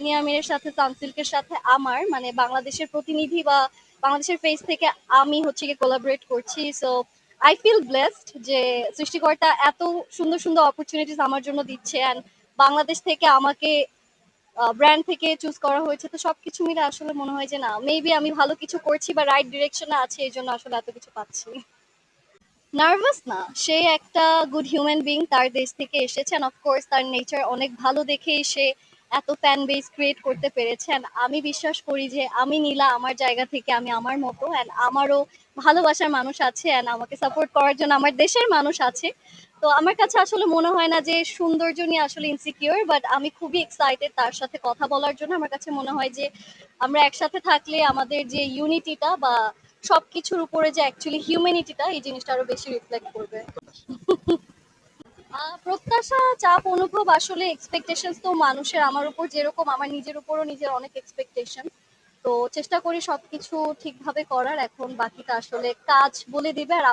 তানিয়া আমিরের সাথে সানসিল্কের সাথে আমার মানে বাংলাদেশের প্রতিনিধি বা বাংলাদেশের ফেস থেকে আমি হচ্ছে গিয়ে কোলাবরেট করছি। সো আই ফিল ব্লেসড যে সৃষ্টিকর্তা এত সুন্দর সুন্দর অপরচুনিটিস আমার জন্য দিচ্ছে অ্যান্ড বাংলাদেশ থেকে আমাকে ব্র্যান্ড থেকে চুজ করা হয়েছে। তো সবকিছু মিলে আসলে মনে হয় যে না মেবি আমি ভালো কিছু করছি বা রাইট ডিরেকশনে আছি, এই জন্য আসলে এত কিছু পাচ্ছি। নার্ভাস না, সে একটা গুড হিউম্যান বিং তার দেশ থেকে এসেছে অফকোর্স তার নেচার অনেক ভালো দেখে সে এত ফ্যান বেস ক্রিয়েট করতে পেরেছেন, আমি বিশ্বাস করি যে আমি নীলা আমার জায়গা থেকে, আমি আমার মতো অ্যান্ড আমারও ভালোবাসার মানুষ আছে অ্যান্ড আমাকে সাপোর্ট করার জন্য আমার দেশের মানুষ আছে। তো আমার কাছে আসলে মনে হয় না যে সৌন্দর্য নিয়ে আসলে ইনসিকিউর বাট আমি খুবই এক্সাইটেড তার সাথে কথা বলার জন্য। আমার কাছে মনে হয় যে আমরা একসাথে থাকলে আমাদের যে ইউনিটিটা বা সবকিছুর উপরে যে অ্যাকচুয়ালি হিউম্যানিটিটা এই জিনিসটা আরও বেশি রিফ্লেক্ট করবে। প্রত্যাশা চাপ, অনুভব আসলে এক্সপেকটেশন তো মানুষের আমার উপর যেরকম, আমার নিজের উপরও নিজের অনেক এক্সপেকটেশন তো চেষ্টা করি সবকিছু ঠিকভাবে করার, এখন বাকিটা আসলে কাজ বলে দিবে আর